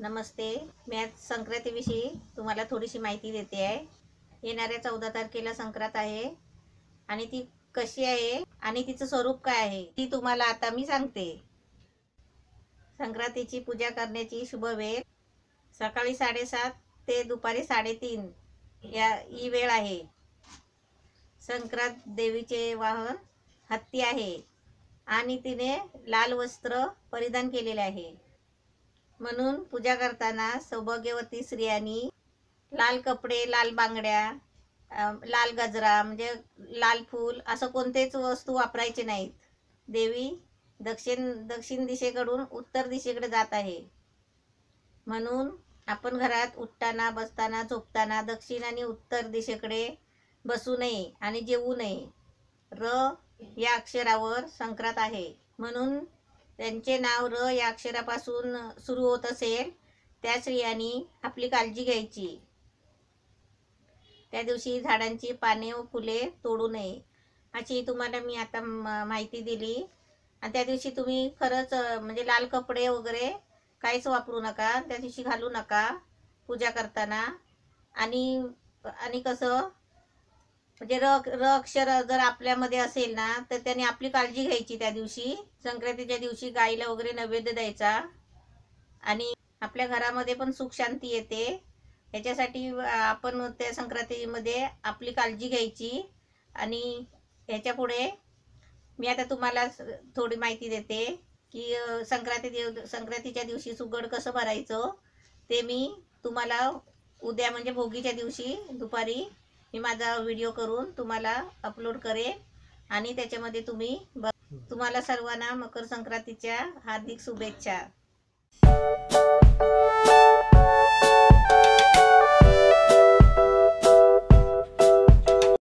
नमस्ते मी आज संक्रांतीविषयी तुम्हाला थोडीशी माहिती देते आहे. येणाऱ्या चौदा तारखेला संक्रांत आहे आणि ती कशी आहे आणि तिचं स्वरूप काय आहे ती तुम्हाला आता मी सांगते. संक्रांतीची पूजा करण्याची शुभ वेळ सकाळी साडेसात ते दुपारी साडेतीन या ही वेळ आहे. संक्रांत देवीचे वाहन हत्ती आहे. आणि तिने लाल वस्त्र परिधान केलेले आहे. म्हणून पूजा करताना सौभाग्यवती स्त्रियांनी लाल कपडे लाल बांगड्या लाल गजरा म्हणजे लाल फूल असं कोणतेच वस्तू वापरायचे नाहीत. देवी दक्षिण दक्षिण दिशेकडून उत्तर दिशेकडे जात आहे. म्हणून आपण घरात उठताना बसताना झोपताना दक्षिण आणि उत्तर दिशेकडे बसू नये आणि जेवू नये. र या अक्षरावर संक्रांत आहे. म्हणून त्यांचे नाव र या अक्षरापासून सुरू होत असेल त्या स्त्रियांनी आपली काळजी घ्यायची. त्या दिवशी झाडांची पाने व फुले तोडू नये अशी तुम्हाला मी आता माहिती दिली. आणि त्या दिवशी तुम्ही खरंच म्हणजे लाल कपडे वगैरे काहीच वापरू नका त्या दिवशी घालू नका पूजा करताना. आणि आणि कसं म्हणजे र र अक्षर जर आपल्यामध्ये असेल ना तर त्याने आपली काळजी घ्यायची त्या दिवशी. संक्रांतीच्या दिवशी गाईला वगैरे नैवेद्य द्यायचा. आणि आपल्या घरामध्ये पण सुख शांती येते. ह्याच्यासाठी आपण त्या संक्रांतीमध्ये आपली काळजी घ्यायची. आणि ह्याच्या पुढे मी आता तुम्हाला थोडी माहिती देते की संक्रांती दिव संक्रांतीच्या दिवशी सुगड कसं भरायचं ते मी तुम्हाला उद्या म्हणजे भोगीच्या दिवशी दुपारी मी माझा व्हिडिओ करून तुम्हाला अपलोड करेन आणि त्याच्यामध्ये तुम्ही तुम्हाला सर्वांना मकर संक्रांतीच्या हार्दिक शुभेच्छा.